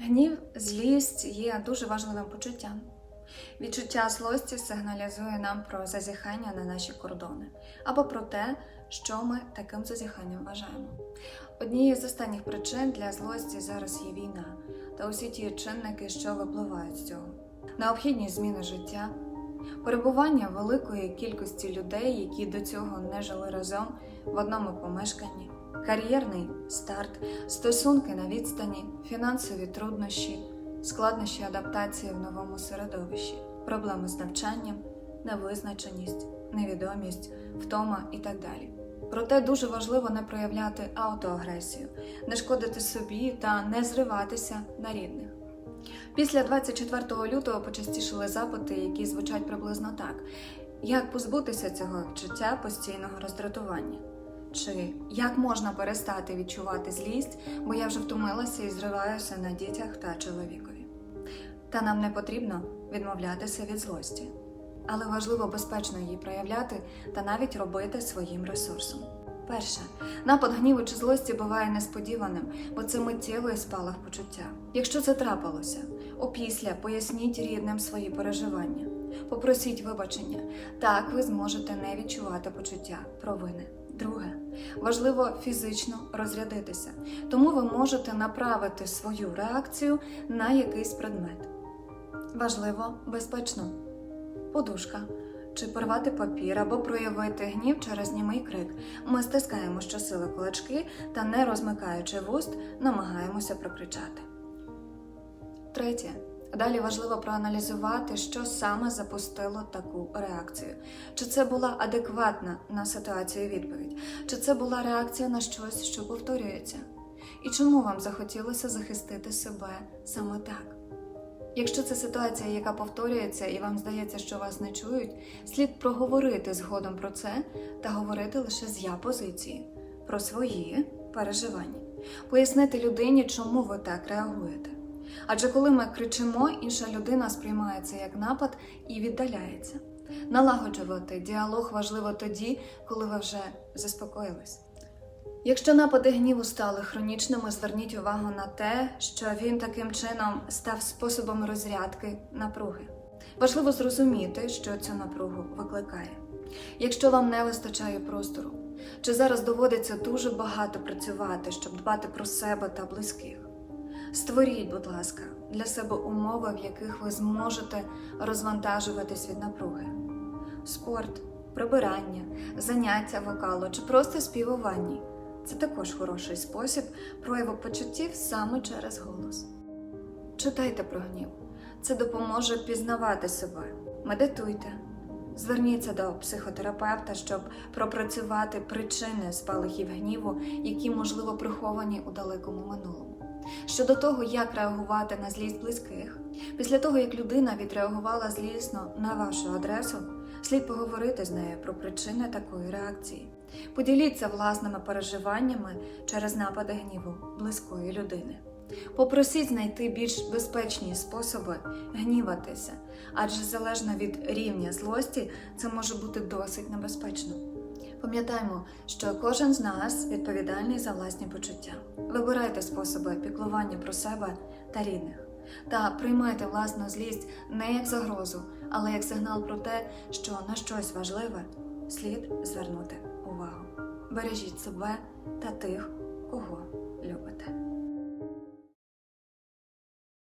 Гнів, злість є дуже важливим почуттям. Відчуття злості сигналізує нам про зазіхання на наші кордони або про те, що ми таким зазіханням вважаємо. Однією з останніх причин для злості зараз є війна та усі ті чинники, що випливають з цього. Необхідність зміни життя, перебування великої кількості людей, які до цього не жили разом в одному помешканні, кар'єрний старт, стосунки на відстані, фінансові труднощі, складнощі адаптації в новому середовищі, проблеми з навчанням, невизначеність, невідомість, втома і так далі. Проте дуже важливо не проявляти автоагресію, не шкодити собі та не зриватися на рідних. Після 24 лютого почастішили запити, які звучать приблизно так: як позбутися цього відчуття постійного роздратування? Чи як можна перестати відчувати злість, бо я вже втомилася і зриваюся на дітях та чоловікові? Та нам не потрібно відмовлятися від злості, але важливо безпечно її проявляти та навіть робити своїм ресурсом. Перше, напад гніву чи злості буває несподіваним, бо це миттєвий спалах почуття. Якщо це трапилося, опісля поясніть рідним свої переживання, попросіть вибачення. Так ви зможете не відчувати почуття провини. Друге, важливо фізично розрядитися, тому ви можете направити свою реакцію на якийсь предмет. Важливо безпечно подушка чи порвати папір або проявити гнів через німий крик. Ми стискаємо щосили кулачки та, не розмикаючи вуст, намагаємося прокричати. Третє. Далі важливо проаналізувати, що саме запустило таку реакцію. Чи це була адекватна на ситуацію відповідь, чи це була реакція на щось, що повторюється? І чому вам захотілося захистити себе саме так? Якщо це ситуація, яка повторюється, і вам здається, що вас не чують, слід проговорити згодом про це та говорити лише з я позиції, про свої переживання, пояснити людині, чому ви так реагуєте. Адже коли ми кричимо, інша людина сприймає це як напад і віддаляється. Налагоджувати діалог важливо тоді, коли ви вже заспокоїлись. Якщо напади гніву стали хронічними, зверніть увагу на те, що він таким чином став способом розрядки напруги. Важливо зрозуміти, що цю напругу викликає. Якщо вам не вистачає простору, чи зараз доводиться дуже багато працювати, щоб дбати про себе та близьких. Створіть, будь ласка, для себе умови, в яких ви зможете розвантажуватись від напруги. Спорт, прибирання, заняття вокалу чи просто співування це також хороший спосіб прояву почуттів саме через голос. Читайте про гнів. Це допоможе пізнавати себе. Медитуйте. Зверніться до психотерапевта, щоб пропрацювати причини спалахів гніву, які, можливо, приховані у далекому минулому. Щодо того, як реагувати на злість близьких, після того як людина відреагувала злісно на вашу адресу, слід поговорити з нею про причини такої реакції. Поділіться власними переживаннями через напади гніву близької людини. Попросіть знайти більш безпечні способи гніватися, адже залежно від рівня злості це може бути досить небезпечно. Пам'ятаймо, що кожен з нас відповідальний за власні почуття. Вибирайте способи піклування про себе та рідних. Та приймайте власну злість не як загрозу, але як сигнал про те, що на щось важливе слід звернути увагу. Бережіть себе та тих, кого